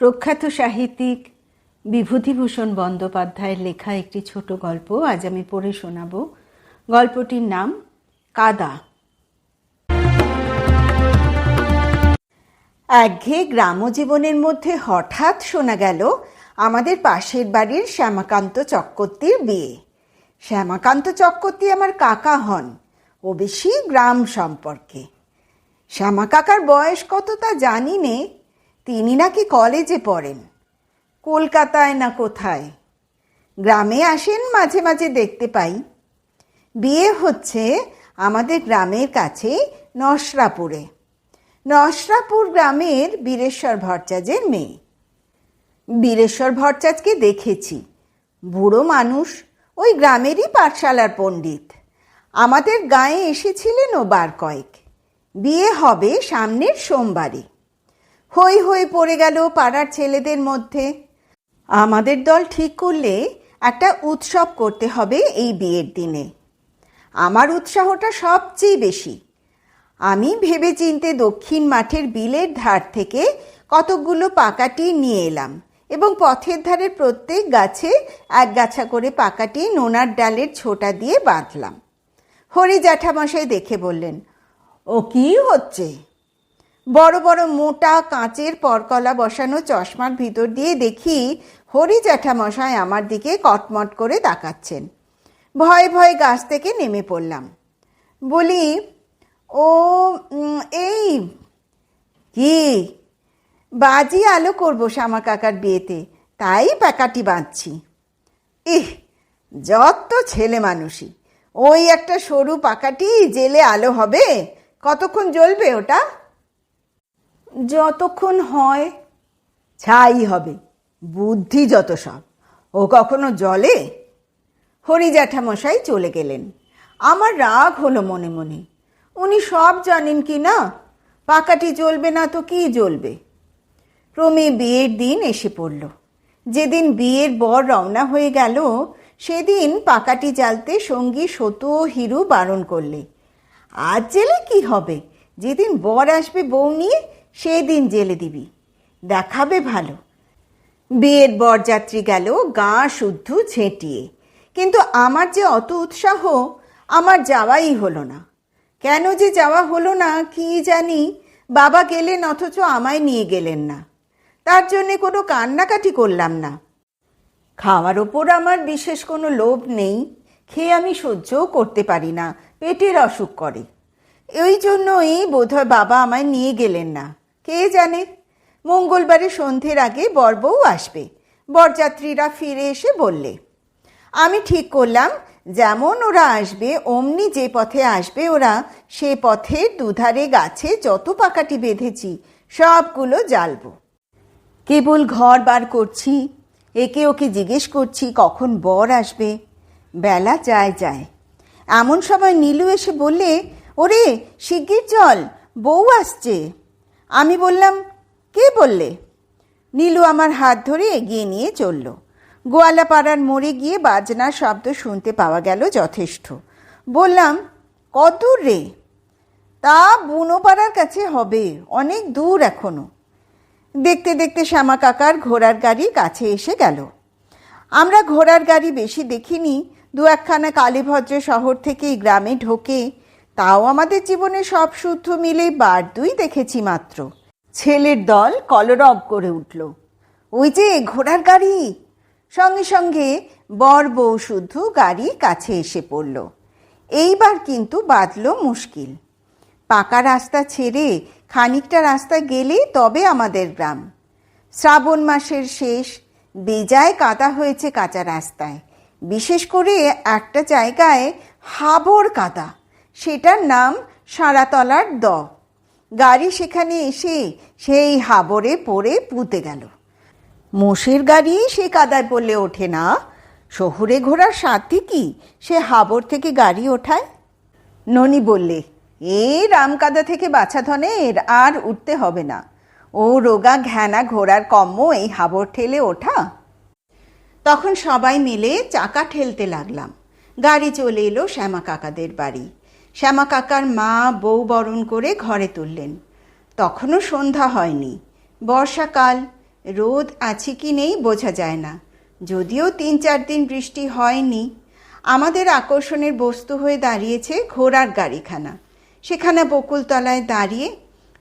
প্রখ্যাত সাহিত্যিক বিভূতিভূষণ বন্দ্যোপাধ্যায়ের লেখা একটি ছোট গল্প আজ আমি পড়ে শোনাব। গল্পটির নাম কাদা। একঘেয়ে গ্রামজীবনের মধ্যে হঠাৎ শোনা গেল আমাদের পাশের বাড়ির শ্যামাকান্ত চক্রবর্তীর বিয়ে। শ্যামাকান্ত চক্রবর্তী আমার কাকা হন, ও বেশি গ্রাম সম্পর্কে। শ্যামা কাকার বয়স কত তা জানি নে তিনি নাকি কলেজে পড়েন? কলকাতায় না কোথায়? গ্রামে আসেন, মাঝে মাঝে দেখতে পাই। বিয়ে হচ্ছে আমাদের গ্রামের কাছে নসরাপুরে। নসরাপুর গ্রামের বীরেশ্বর ভট্টাচার্যের মেয়ে। বীরেশ্বর ভট্টাচার্যকে দেখেছি। বুড়ো মানুষ, ওই গ্রামেরই পাঠশালার পণ্ডিত। আমাদের গায়ে এসেছিলেন ও বার কয়েক। বিয়ে হবে সামনের সোমবারে। হই হই পড়ে গেল পাড়ার ছেলেদের মধ্যে। আমাদের দল ঠিক করলে একটা উৎসব করতে হবে এই বিয়ের দিনে। আমার উৎসাহটা সবচেয়ে বেশি। আমি ভেবে চিনতে দক্ষিণ মাঠের বিলের ধার থেকে কতকগুলো পাকাটি নিয়ে এলাম এবং পথের ধারের প্রত্যেক গাছে এক গাছা করে পাকাটি নোনার ডালের ছোটা দিয়ে বাঁধলাম। হরি জ্যাঠামশাই দেখে বললেন, ও কি হচ্ছে? বড় বড় মোটা কাঁচের পরকলা বসানো চশমার ভিতর দিয়ে দেখি হরি জ্যাঠামশাই আমার দিকে কটমট করে তাকাচ্ছেন। ভয়ে ভয়ে গাছ থেকে নেমে পড়লাম। বলি, ও এই, কি? বাজি আলো করব শ্যামা কাকার বিয়েতে, তাই প্যাকাটি বাঁধছি। ইহ, যত ছেলে মানুষই, ওই একটা সরু পাকাটি জেলে আলো হবে, কতক্ষণ জ্বলবে ওটা? যতক্ষণ হয়, ছাই হবে। বুদ্ধি যত সব। ও কখনো জলে? হরি জ্যাঠামশাই চলে গেলেন। আমার রাগ হলো মনে মনে। উনি সব জানেন কি না? পাকাটি জ্বলবে না তো কি জ্বলবে? ক্রমে বিয়ের দিন এসে পড়ল। যেদিন বিয়ের বর রওনা হয়ে গেল, সেদিন পাকাটি জ্বালতে সঙ্গী সতু হিরু বারণ করলে। আজ জেলে কি হবে? যেদিন বর আসবে বউ নিয়ে সেদিন জেলে দিবি। দেখাবে ভালো। বিয়ের বরযাত্রী গেল, গা শুদ্ধ ছেঁটিয়ে। কিন্তু আমার যে অত উৎসাহ, আমার যাওয়াই হলো না। কেন যে যাওয়া হলো না, কি জানি বাবা গেলেন অথচ আমায় নিয়ে গেলেন না। তার জন্যে কোনো কান্নাকাটি করলাম না। খাওয়ার ওপর আমার বিশেষ কোনো লোভ নেই, খেয়ে আমি সহ্যও করতে পারি না, পেটের অসুখ করে। ওই জন্যই বোধহয় বাবা আমায় নিয়ে গেলেন না। কে জানে? মঙ্গলবারে সন্ধ্যের আগে বরবউ আসবে। বরযাত্রীরা ফিরে এসে বললে, আমি ঠিক করলাম, যেমন ওরা আসবে, অমনি যে পথে আসবে ওরা, সে পথের দুধারে গাছে যত পাকাটি বেঁধেছি, সবগুলো জ্বালবো। কেবল ঘর বার করছি, একে ওকে জিজ্ঞেস করছি, কখন বর আসবে? বেলা যায় যায়। এমন সময় নীলু এসে বললে, ওরে, শিগগির চল, বউ আসছে। আমি বললাম, কে বললে? নীলু আমার হাত ধরে এগিয়ে নিয়ে চলল। গোয়ালাপাড়ার মোড়ে গিয়ে বাজনার শব্দ শুনতে পাওয়া গেল যথেষ্ট। বললাম কত রে? তা বুনোপাড়ার কাছে হবে, অনেক দূর এখনও। দেখতে দেখতে শ্যামা কাকার ঘোড়ার গাড়ি কাছে এসে গেল। আমরা ঘোড়ার গাড়ি বেশি দেখিনি, দু একখানা কালীভদ্র শহর থেকে গ্রামে ঢোকে তাও আমাদের জীবনে সব শুদ্ধ মিলে বার দুই দেখেছি মাত্র। ছেলের দল কলরব করে উঠল। ওই যে ঘোড়ার গাড়ি। সঙ্গে সঙ্গে বর বউ শুদ্ধ গাড়ি কাছে এসে পড়ল। এইবার কিন্তু বাঁধল মুশকিল। পাকা রাস্তা ছেড়ে খানিকটা রাস্তা গেলে তবে আমাদের গ্রাম। শ্রাবণ মাসের শেষ, বেজায় কাদা হয়েছে কাঁচা রাস্তায়। বিশেষ করে একটা জায়গায় হাবর কাদা। সেটার নাম সারাতলার দ। গাড়ি সেখানে এসে সেই হাবরে পড়ে পুঁতে গেল। মোষের গাড়ি সে কাদায় পড়লে ওঠে না। শহুরে ঘোড়ার সাথী কি সে হাবর থেকে গাড়ি ওঠায়? ননি বললে, এ রামকাদা থেকে বাছা ধনের আর উঠতে হবে না। ও রোগা ঘ্যানা ঘোড়ার কম্ম এই হাবর ঠেলে ওঠা? তখন সবাই মিলে চাকা ঠেলতে লাগলাম। গাড়ি চলে এলো শ্যামা কাকাদের বাড়ি। শ্যামা কাকার মা বউ বরণ করে ঘরে তুললেন। তখনও সন্ধ্যা হয়নি। বর্ষাকাল, রোদ আছে কি নেই বোঝা যায় না। যদিও তিন চার দিন বৃষ্টি হয়নি, আমাদের আকর্ষণের বস্তু হয়ে দাঁড়িয়েছে ঘোড়ার গাড়িখানা। সেখানে বকুলতলায় দাঁড়িয়ে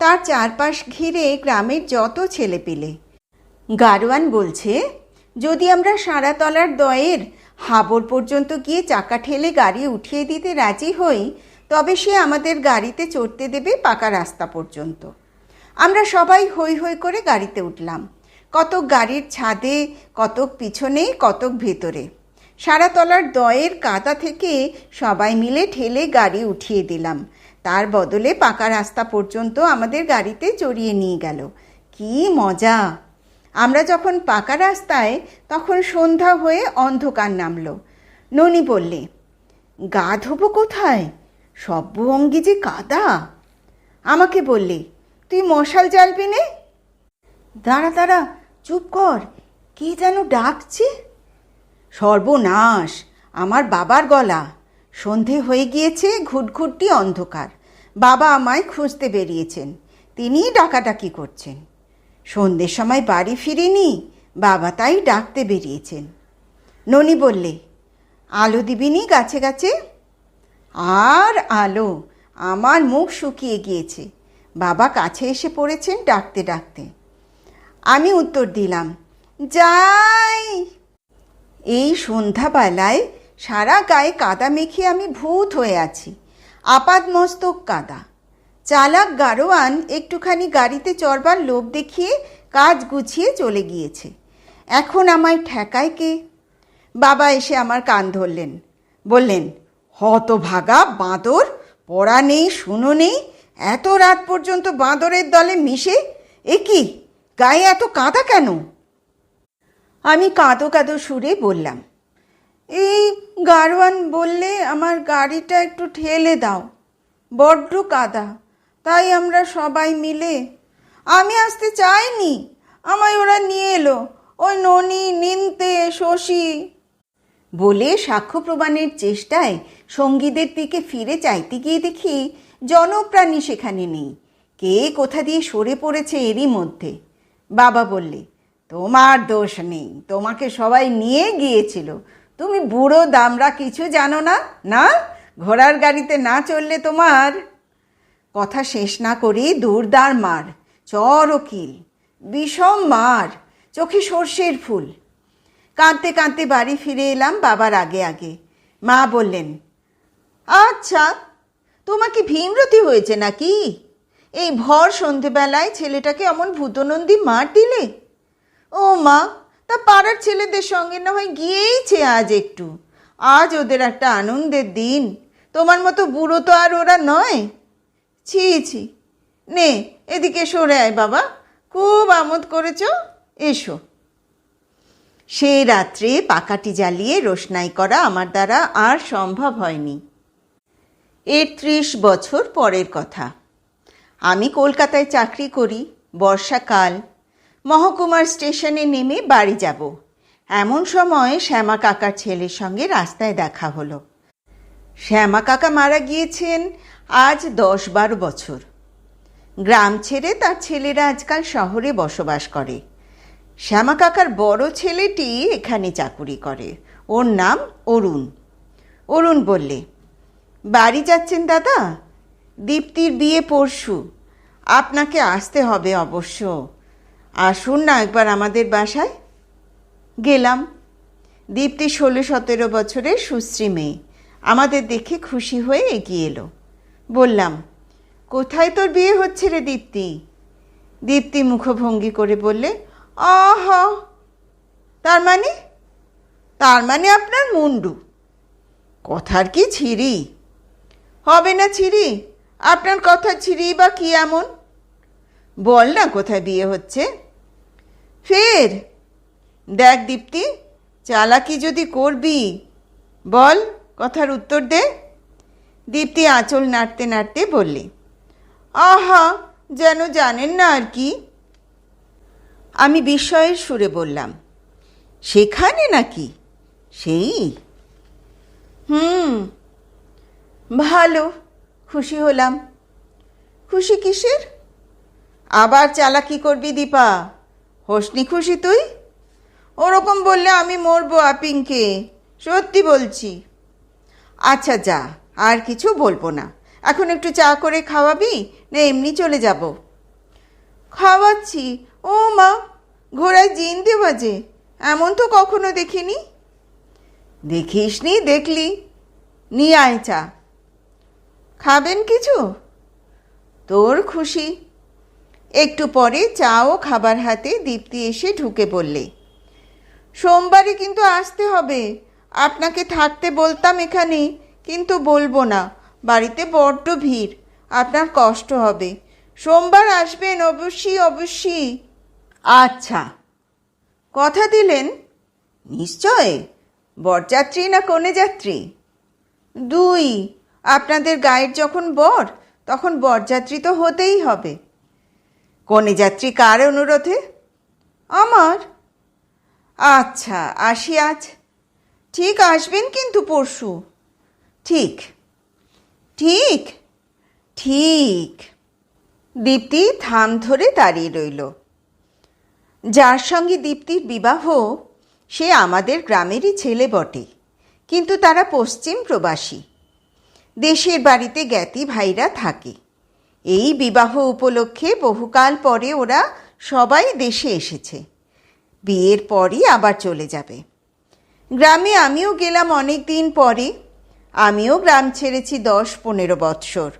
তার চারপাশ ঘিরে গ্রামের যত ছেলে পেলে গারোয়ান বলছে, যদি আমরা সারাতলার দয়ের হাবর পর্যন্ত গিয়ে চাকা ঠেলে গাড়ি উঠিয়ে দিতে রাজি হই তবে সে আমাদের গাড়িতে চড়তে দেবে পাকা রাস্তা পর্যন্ত। আমরা সবাই হই হই করে গাড়িতে উঠলাম। কতক গাড়ির ছাদে, কতক পিছনে, কতক ভেতরে। সারাতলার দয়ের কাদা থেকে সবাই মিলে ঠেলে গাড়ি উঠিয়ে দিলাম। তার বদলে পাকা রাস্তা পর্যন্ত আমাদের গাড়িতে চড়িয়ে নিয়ে গেল। কি মজা! আমরা যখন পাকা রাস্তায়, তখন সন্ধ্যা হয়ে অন্ধকার নামলো। ননি বললে, গা ধোবো কোথায়? সব্য অঙ্গি যে কাদা। আমাকে বললে, তুই মশাল জ্বালবি নে? দাঁড়া দাঁড়া, চুপ কর, কে যেন ডাকছে? সর্বনাশ, আমার বাবার গলা। সন্ধে হয়ে গিয়েছে, ঘুটঘুটটি অন্ধকার। বাবা আমায় খুঁজতে বেরিয়েছেন, তিনিই ডাকাডাকি করছেন। সন্ধ্যের সময় বাড়ি ফিরিনি, বাবা তাই ডাকতে বেরিয়েছেন। ননি বললে, আলো দিবিনি গাছে গাছে? আর আলো আমার মুখ শুকিয়ে গিয়েছে। বাবা কাছে এসে পড়েছেন ডাকতে ডাকতে। আমি উত্তর দিলাম, যাই। এই সন্ধ্যাবেলায় সারা গায়ে কাদা মেখে আমি ভূত হয়ে আছি। আপাদ মস্তক কাদা। চালাক গারোয়ান একটুখানি গাড়িতে চড়বার লোভ দেখিয়ে কাজ গুছিয়ে চলে গিয়েছে। এখন আমায় ঠেকায় কে? বাবা এসে আমার কান ধরলেন, বললেন হতভাগা বাঁদর, পড়া নেই, শুনো নেই, এত রাত পর্যন্ত বাঁদরের দলে মিশে? এ কি, গায়ে এত কাদা কেন? আমি কাঁদো কাঁদো সুরে বললাম, এই গারোয়ান বললে আমার গাড়িটা একটু ঠেলে দাও, বড্ড কাদা, তাই আমরা সবাই মিলে, আমি আসতে চাইনি, আমায় ওরা নিয়ে এলো, ওই ননি, নিনতে, শশী বলে সাক্ষ্য প্রমাণের চেষ্টায় সঙ্গীদের দিকে ফিরে চাইতে গিয়ে দেখি জনপ্রাণী সেখানে নেই। কে কোথা দিয়ে সরে পড়েছে এরই মধ্যে? বাবা বললে, তোমার দোষ নেই, তোমাকে সবাই নিয়ে গিয়েছিল। তুমি বুড়ো দামরা কিছু জানো না না? ঘোড়ার গাড়িতে না চললে তোমার? কথা শেষ না করে দূরদার মার, চর ও কিল বিষম মার, চোখে সর্ষের ফুল। কাঁদতে কাঁদতে বাড়ি ফিরে এলাম বাবার আগে আগে। মা বললেন আচ্ছা তোমাকে ভীমরতি হয়েছে নাকি? এই ভর সন্ধেবেলায় ছেলেটাকে অমন ভূতনন্দী মার দিলে? ও মা, তা পাড়ার ছেলেদের সঙ্গে না হয় গিয়েইছে আজ একটু। আজ ওদের একটা আনন্দের দিন। তোমার মতো বুড়ো তো আর ওরা নয়। ছি ছি, নে, এদিকে সরে আয় বাবা। খুব আমোদ করেছ, এসো। সেই রাত্রে পাকাটি জ্বালিয়ে রোশনাই করা আমার দ্বারা আর সম্ভব হয়নি। এর ত্রিশ বছর পরের কথা। আমি কলকাতায় চাকরি করি, বর্ষাকাল। মহকুমার স্টেশনে নেমে বাড়ি যাব। এমন সময় শ্যামা কাকার ছেলের সঙ্গে রাস্তায় দেখা হলো। শ্যামা কাকা মারা গিয়েছেন আজ দশ বারো বছর। গ্রাম ছেড়ে তার ছেলেরা আজকাল শহরে বসবাস করে। শ্যামা কাকার বড় ছেলেটি এখানে চাকুরি করে। ওর নাম অরুণ। অরুণ বললে, বাড়ি যাচ্ছেন দাদা? দীপ্তির বিয়ে পরশু। আপনাকে আসতে হবে অবশ্য। আসুন না একবার আমাদের বাসায়। গেলাম। দীপ্তি ষোলো সতেরো বছরের সুশ্রী মেয়ে। আমাদের দেখে খুশি হয়ে এগিয়ে এলো। বললাম, কোথায় তোর বিয়ে হচ্ছে রে দীপ্তি? দীপ্তি মুখভঙ্গি করে বললে আহ, তার মানে? তার মানে আপনার মুন্ডু। কথার কি ছিরি? হবে না ছিরি? আপনার কথা ছিরি বা কি এমন? বল না কোথায় বিয়ে হচ্ছে। ফের। দেখ দীপ্তি, চালাকি যদি করবি, বল কথার উত্তর দে। দীপ্তি আঁচল নাড়তে নাড়তে বললে, আহা, যেন জানেন না আর কি। আমি বিস্ময়ের সুরে বললাম, সেখানে নাকি? সেই? হুম, ভালো, খুশি হলাম। খুশি কিসের? আবার চালাকি করবি দীপা, হোসনি খুশি তুই? ওরকম বললে আমি মরবো আপিংকে, সত্যি বলছি। আচ্ছা যা, আর কিছু বলব না। এখন একটু চা করে খাওয়াবি, না এমনি চলে যাব? খাওয়াচ্ছি ও মা, ঘোড়ায় জিনতে বাজে। এমন তো কখনো দেখিনি। দেখিসনি, দেখলি। নিয়ে আয় চা। খাবেন কিছু? তোর খুশি। একটু পরে চা ও খাবার হাতে দীপ্তি এসে ঢুকে বললে, সোমবারে কিন্তু আসতে হবে। আপনাকে থাকতে বলতাম এখানে, কিন্তু বলব না। বাড়িতে বড্ড ভিড়। আপনার কষ্ট হবে। সোমবার আসবেন অবশ্যই অবশ্যই। আচ্ছা। কথা দিলেন, নিশ্চয়? বরযাত্রী না কনে যাত্রী দুই, আপনাদের গায়ের যখন বর, তখন বরযাত্রী তো হতেই হবে। কনে যাত্রী কার অনুরোধে? আমার। আচ্ছা আসি আজ। ঠিক আসবেন কিন্তু পরশু। ঠিক। ঠিক। ঠিক। দীপ্তি থাম ধরে দাঁড়িয়ে রইল। যার সঙ্গে দীপ্তির বিবাহ, সে আমাদের গ্রামেরই ছেলে বটে, কিন্তু তারা পশ্চিম প্রবাসী। দেশের বাড়িতে জ্ঞাতি ভাইরা থাকে। এই বিবাহ উপলক্ষে বহুকাল পরে ওরা সবাই দেশে এসেছে। বিয়ের পরই আবার চলে যাবে। গ্রামে আমিও গেলাম অনেক দিন পরে। আমিও গ্রাম ছেড়েছি দশ পনেরো বৎসর।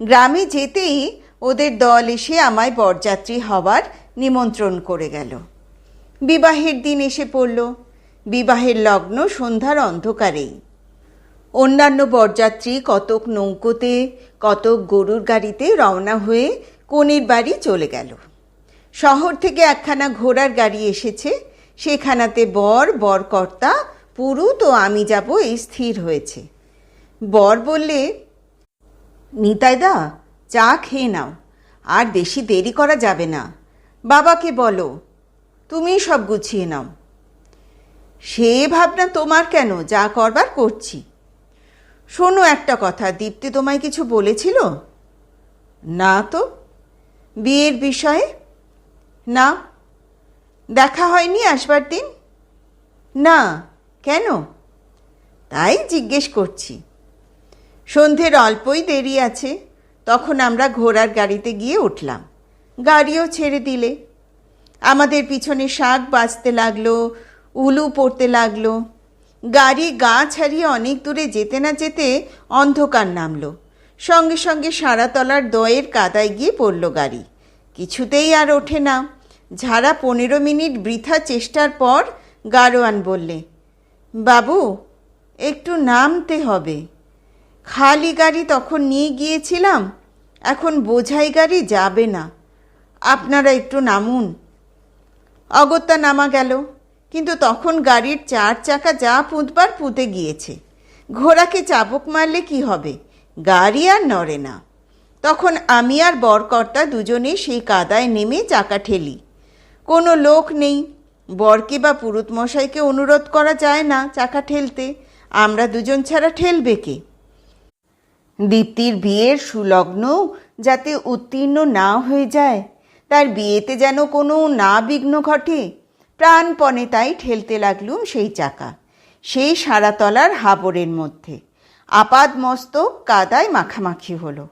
গ্রামে যেতেই ওদের দল এসে আমায় বরযাত্রী হওয়ার নিমন্ত্রণ করে গেল। বিবাহের দিন এসে পড়ল। বিবাহের লগ্ন সন্ধ্যার অন্ধকারেই। অন্যান্য বরযাত্রী কতক নৌকোতে, কতক গরুর গাড়িতে রওনা হয়ে কনের বাড়ি চলে গেল। শহর থেকে একখানা ঘোড়ার গাড়ি এসেছে। সেখানাতে বর, বরকর্তা, পুরুত ও আমি যাব এই স্থির হয়েছে। বর বললে, নিতাইদা, চা খেয়ে নাও। আর বেশি দেরি করা যাবে না। বাবাকে বলো তুমি সব গুছিয়ে নাও। সে ভাবনা তোমার কেন? যা করবার করছি। শোনো একটা কথা, দীপ্তি তোমায় কিছু বলেছিল? না তো, বিয়ের বিষয়ে? না, দেখা হয়নি আসবার দিন? না, কেন? তাই জিজ্ঞেস করছি। সন্ধ্যের অল্পই দেরি আছে, তখন আমরা ঘোড়ার গাড়িতে গিয়ে উঠলাম। গাড়িও ছেড়ে দিলে। আমাদের পিছনে শাক বাজতে লাগল, উলু পড়তে লাগল। গাড়ি গা ছাড়িয়ে অনেক দূরে যেতে না যেতে অন্ধকার নামলো। সঙ্গে সঙ্গে সারাতলার দয়ের কাদায় গিয়ে পড়ল গাড়ি। কিছুতেই আর ওঠে না। ঝাড়া পনেরো মিনিট বৃথা চেষ্টার পর গারোয়ান বললে, বাবু, একটু নামতে হবে। খালি গাড়ি তখন নিয়ে গিয়েছিলাম, এখন বোঝাই গাড়ি যাবে না। আপনারা একটু নামুন। অগত্যা নামা গেল, কিন্তু তখন গাড়ির চার চাকা যা পুঁতবার পুঁতে গিয়েছে। ঘোড়াকে চাবুক মারলে কি হবে? গাড়ি আর নড়ে না। তখন আমি আর বরকর্তা দুজনে সেই কাদায় নেমে চাকা ঠেলি। কোনো লোক নেই। বরকে বা পুরুত মশাইকে অনুরোধ করা যায় না চাকা ঠেলতে। আমরা দুজন ছাড়া ঠেলবে কে? দীপ্তির বিয়ের সুলগ্ন যাতে উত্তীর্ণ না হয়ে যায় তার বিয়েতে যেন কোনো না বিঘ্ন ঘটে। প্রাণপণে তাই ঠেলতে লাগলুম সেই চাকা, সেই সারাতলার হাবরের মধ্যে। আপাদ মস্তক কাদায় মাখামাখি হলো।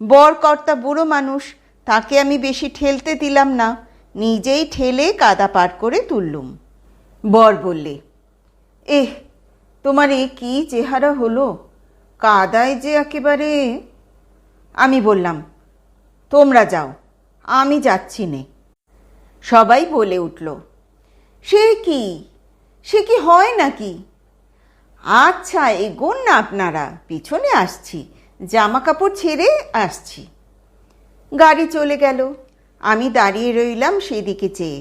বরকর্তা বুড়ো মানুষ, তাকে আমি বেশি ঠেলতে দিলাম না, নিজেই ঠেলে কাদা পার করে তুললুম। বর বললে, এহ, তোমার এ কি চেহারা হলো? কাদায় যে একেবারে আমি বললাম, তোমরা যাও। আমি যাচ্ছি নে। সবাই বলে উঠল, সে কি? সে কি হয় নাকি? আচ্ছা এগোন না আপনারা, পিছনে আসছি জামা কাপড় ছেড়ে আসছি। গাড়ি চলে গেল। আমি দাঁড়িয়ে রইলাম সেদিকে চেয়ে।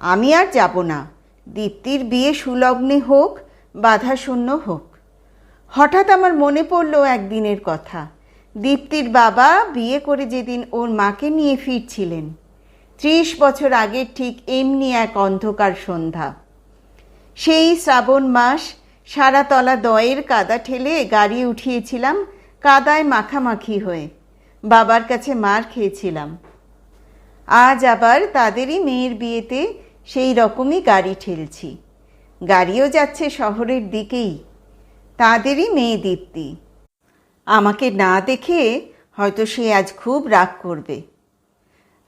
আমি আর যাব না, দীপ্তির বিয়ে সুলগ্নে হোক বাধা শূন্য হোক। হঠাৎ আমার মনে পড়ল একদিনের কথা। দীপ্তির বাবা বিয়ে করে যেদিন ওর মাকে নিয়ে ফিরছিলেন। ত্রিশ বছর আগের ঠিক এমনি এক অন্ধকার সন্ধ্যা। সেই শ্রাবণ মাস সারাতলা দয়ের কাদা ঠেলে গাড়ি উঠিয়েছিলাম, কাদায় মাখামাখি হয়ে। বাবার কাছে মার খেয়েছিলাম। আজ আবার তাদেরই মেয়ের বিয়েতে সেই রকমই গাড়ি ঠেলছি। গাড়িও যাচ্ছে শহরের দিকেই। তাদেরই মেয়ে দীপ্তি। আমাকে না দেখে হয়তো সে আজ খুব রাগ করবে।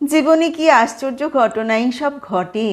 জীবনে কি আশ্চর্য ঘটনাই সব ঘটে?